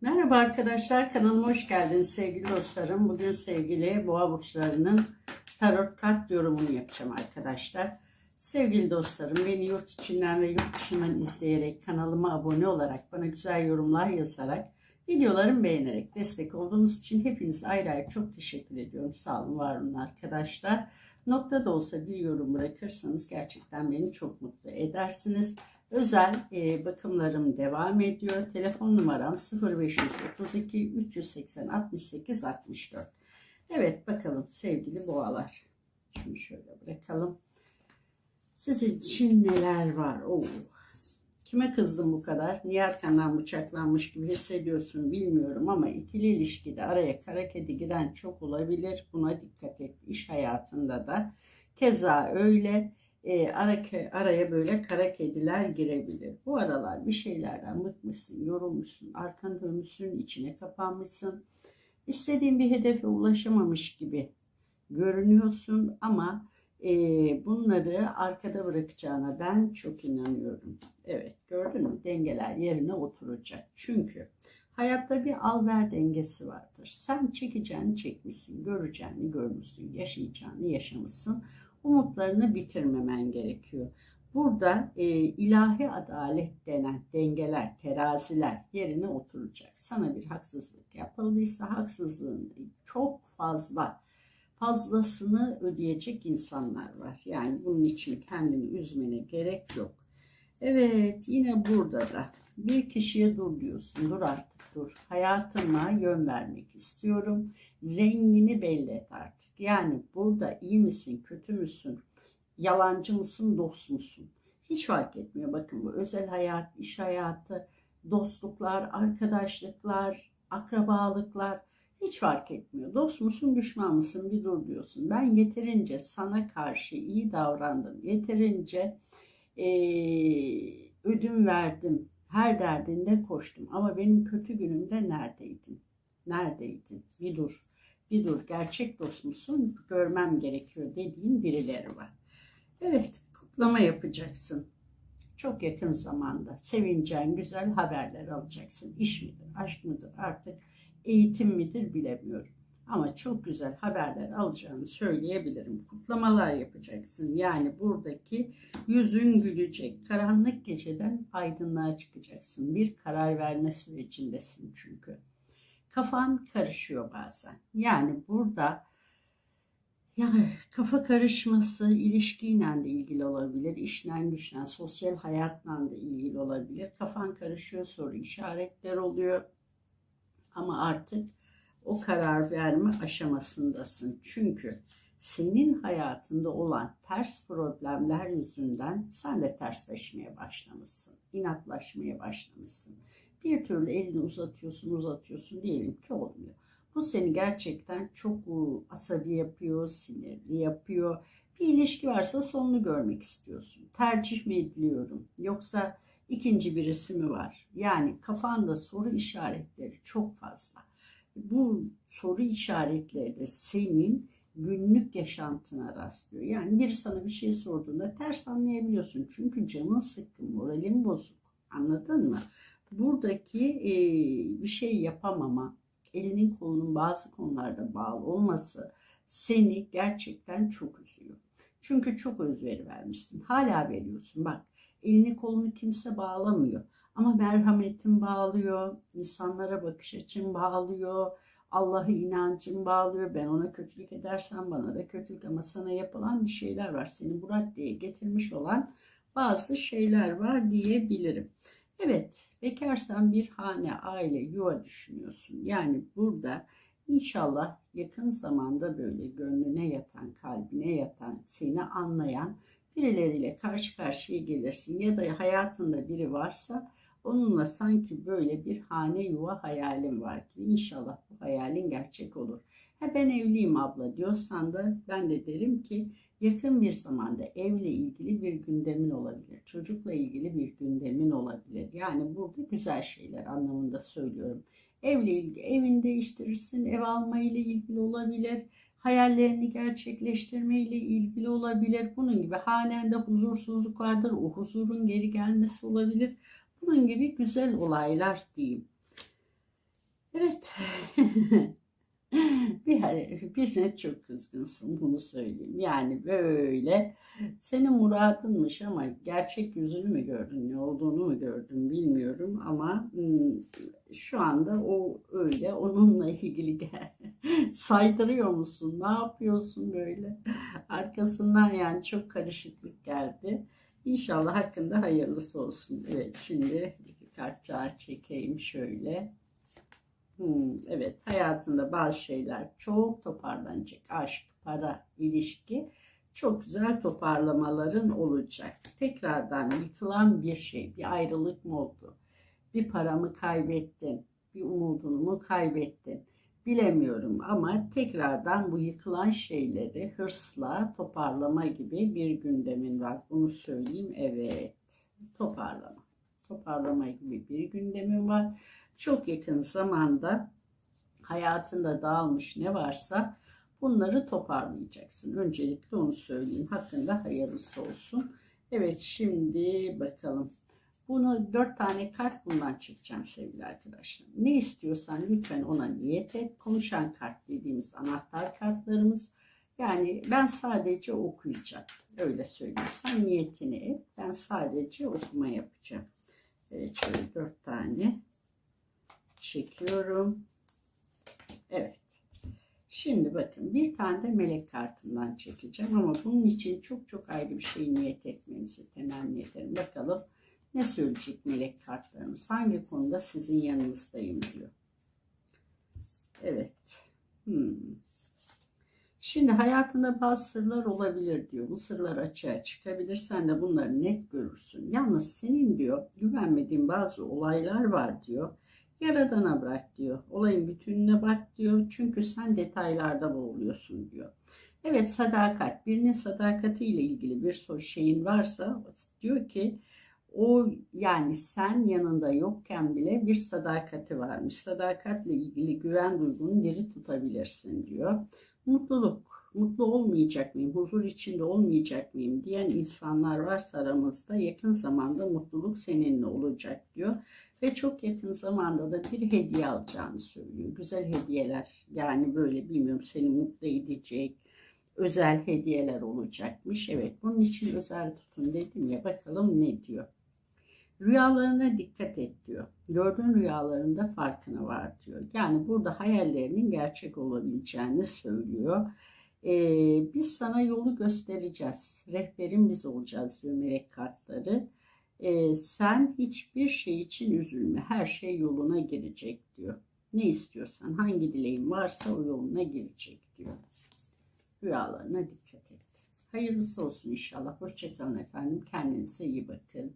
Merhaba arkadaşlar kanalıma hoş geldiniz sevgili dostlarım. Bugün sevgili boğa burçlarının tarot kart yorumunu yapacağım arkadaşlar. Sevgili dostlarım beni yurt içinden ve yurt dışından izleyerek kanalıma abone olarak bana güzel yorumlar yazarak videolarımı beğenerek destek olduğunuz için hepinize ayrı ayrı çok teşekkür ediyorum. Sağ olun var olun arkadaşlar. Nokta da olsa bir yorum bırakırsanız gerçekten beni çok mutlu edersiniz. Özel e, bakımlarım devam ediyor. Telefon numaram 0532 380 68 64. Evet bakalım sevgili boğalar. Şunu şöyle bırakalım. Sizin için neler var? Oo. Kime kızdım bu kadar? Niye arkandan bıçaklanmış gibi hissediyorsun bilmiyorum ama ikili ilişkide araya kara kedi giren çok olabilir. Buna dikkat et. İş hayatında da keza öyle e, ara, araya böyle kara kediler girebilir. Bu aralar bir şeylerden bıkmışsın, yorulmuşsun, arkanı dönmüşsün, içine kapanmışsın. İstediğin bir hedefe ulaşamamış gibi görünüyorsun ama e, bunları arkada bırakacağına ben çok inanıyorum. Evet gördün mü dengeler yerine oturacak. Çünkü hayatta bir al ver dengesi vardır. Sen çekeceğini çekmişsin, göreceğini görmüşsün, yaşayacağını yaşamışsın umutlarını bitirmemen gerekiyor. Burada e, ilahi adalet denen dengeler, teraziler yerine oturacak. Sana bir haksızlık yapıldıysa haksızlığın çok fazla fazlasını ödeyecek insanlar var. Yani bunun için kendini üzmene gerek yok. Evet yine burada da bir kişiye dur diyorsun. Dur artık dur. Hayatıma yön vermek istiyorum. Rengini belli et artık. Yani burada iyi misin, kötü müsün, yalancı mısın, dost musun? Hiç fark etmiyor. Bakın bu özel hayat, iş hayatı, dostluklar, arkadaşlıklar, akrabalıklar hiç fark etmiyor. Dost musun, düşman mısın bir dur diyorsun. Ben yeterince sana karşı iyi davrandım. Yeterince ee, ödün verdim. Her derdinde koştum. Ama benim kötü günümde neredeydin? Neredeydin? Bir dur. Bir dur. Gerçek dost musun? Görmem gerekiyor dediğin birileri var. Evet, kutlama yapacaksın. Çok yakın zamanda sevineceğin güzel haberler alacaksın. İş midir, aşk mıdır artık eğitim midir bilemiyorum. Ama çok güzel haberler alacağını söyleyebilirim. Kutlamalar yapacaksın. Yani buradaki yüzün gülecek. Karanlık geceden aydınlığa çıkacaksın. Bir karar verme sürecindesin çünkü. Kafan karışıyor bazen. Yani burada yani kafa karışması ilişkiyle de ilgili olabilir, işle güçle, sosyal hayatla da ilgili olabilir. Kafan karışıyor, soru işaretler oluyor. Ama artık o karar verme aşamasındasın. Çünkü senin hayatında olan ters problemler yüzünden sen de tersleşmeye başlamışsın. inatlaşmaya başlamışsın. Bir türlü elini uzatıyorsun uzatıyorsun diyelim ki olmuyor. Bu seni gerçekten çok asabi yapıyor, sinirli yapıyor. Bir ilişki varsa sonunu görmek istiyorsun. Tercih mi ediliyorum? Yoksa ikinci birisi mi var? Yani kafanda soru işaretleri çok fazla bu soru işaretleri de senin günlük yaşantına rastlıyor. Yani bir sana bir şey sorduğunda ters anlayabiliyorsun. Çünkü canın sıkkın, moralin bozuk. Anladın mı? Buradaki e, bir şey yapamama, elinin kolunun bazı konularda bağlı olması seni gerçekten çok üzüyor. Çünkü çok özveri vermişsin. Hala veriyorsun. Bak elini kolunu kimse bağlamıyor. Ama merhametin bağlıyor, insanlara bakış açın bağlıyor, Allah'a inancın bağlıyor. Ben ona kötülük edersem bana da kötülük ama sana yapılan bir şeyler var. Seni bu raddeye getirmiş olan bazı şeyler var diyebilirim. Evet, bekarsan bir hane, aile, yuva düşünüyorsun. Yani burada inşallah yakın zamanda böyle gönlüne yatan, kalbine yatan, seni anlayan birileriyle karşı karşıya gelirsin. Ya da hayatında biri varsa Onunla sanki böyle bir hane yuva hayalim var gibi. İnşallah bu hayalin gerçek olur. Ha ben evliyim abla diyorsan da ben de derim ki yakın bir zamanda evle ilgili bir gündemin olabilir. Çocukla ilgili bir gündemin olabilir. Yani burada güzel şeyler anlamında söylüyorum. Evle ilgili evini değiştirirsin, ev alma ile ilgili olabilir hayallerini gerçekleştirme ile ilgili olabilir. Bunun gibi hanende huzursuzluk vardır. O huzurun geri gelmesi olabilir. Bunun gibi güzel olaylar diyeyim. Evet. bir birine çok kızgınsın bunu söyleyeyim. Yani böyle senin muradınmış ama gerçek yüzünü mü gördün, ne olduğunu mu gördün bilmiyorum ama hmm, şu anda o öyle onunla ilgili saydırıyor musun? Ne yapıyorsun böyle? Arkasından yani çok karışıklık geldi. İnşallah hakkında hayırlısı olsun. Evet şimdi iki kart daha çekeyim şöyle. Hmm, evet hayatında bazı şeyler çok toparlanacak. Aşk, para, ilişki çok güzel toparlamaların olacak. Tekrardan yıkılan bir şey, bir ayrılık mı oldu? Bir paramı kaybettin, bir umudunu mu kaybettin? Bilemiyorum ama tekrardan bu yıkılan şeyleri hırsla toparlama gibi bir gündemin var. Bunu söyleyeyim. Evet. Toparlama. Toparlama gibi bir gündemin var. Çok yakın zamanda hayatında dağılmış ne varsa bunları toparlayacaksın. Öncelikle onu söyleyeyim. Hakkında hayırlısı olsun. Evet şimdi bakalım. Bunu dört tane kart bundan çekeceğim sevgili arkadaşlar. Ne istiyorsan lütfen ona niyet et. Konuşan kart dediğimiz anahtar kartlarımız. Yani ben sadece okuyacağım. Öyle söyleyeyim. Sen niyetini et. Ben sadece okuma yapacağım. Evet şöyle dört tane çekiyorum. Evet. Şimdi bakın bir tane de melek kartından çekeceğim ama bunun için çok çok ayrı bir şey niyet etmenizi temenni ederim. Bakalım ne söyleyecek melek kartlarımız? Hangi konuda sizin yanınızdayım diyor. Evet. Hmm. Şimdi hayatında bazı sırlar olabilir diyor. Bu sırlar açığa çıkabilir. Sen de bunları net görürsün. Yalnız senin diyor güvenmediğin bazı olaylar var diyor. Yaradana bırak diyor. Olayın bütününe bak diyor. Çünkü sen detaylarda boğuluyorsun diyor. Evet sadakat. Birinin sadakatiyle ilgili bir şeyin varsa diyor ki o yani sen yanında yokken bile bir sadakati varmış. Sadakatle ilgili güven duygunu diri tutabilirsin diyor. Mutluluk, mutlu olmayacak mıyım, huzur içinde olmayacak mıyım diyen insanlar varsa aramızda yakın zamanda mutluluk seninle olacak diyor. Ve çok yakın zamanda da bir hediye alacağını söylüyor. Güzel hediyeler yani böyle bilmiyorum seni mutlu edecek özel hediyeler olacakmış. Evet bunun için özel tutun dedim ya bakalım ne diyor. Rüyalarına dikkat et diyor. Gördüğün rüyalarında farkına var diyor. Yani burada hayallerinin gerçek olabileceğini söylüyor. Ee, biz sana yolu göstereceğiz. Rehberin biz olacağız diyor melek kartları. Ee, sen hiçbir şey için üzülme. Her şey yoluna girecek diyor. Ne istiyorsan, hangi dileğin varsa o yoluna girecek diyor. Rüyalarına dikkat et. Hayırlısı olsun inşallah. Hoşçakalın efendim. Kendinize iyi bakın.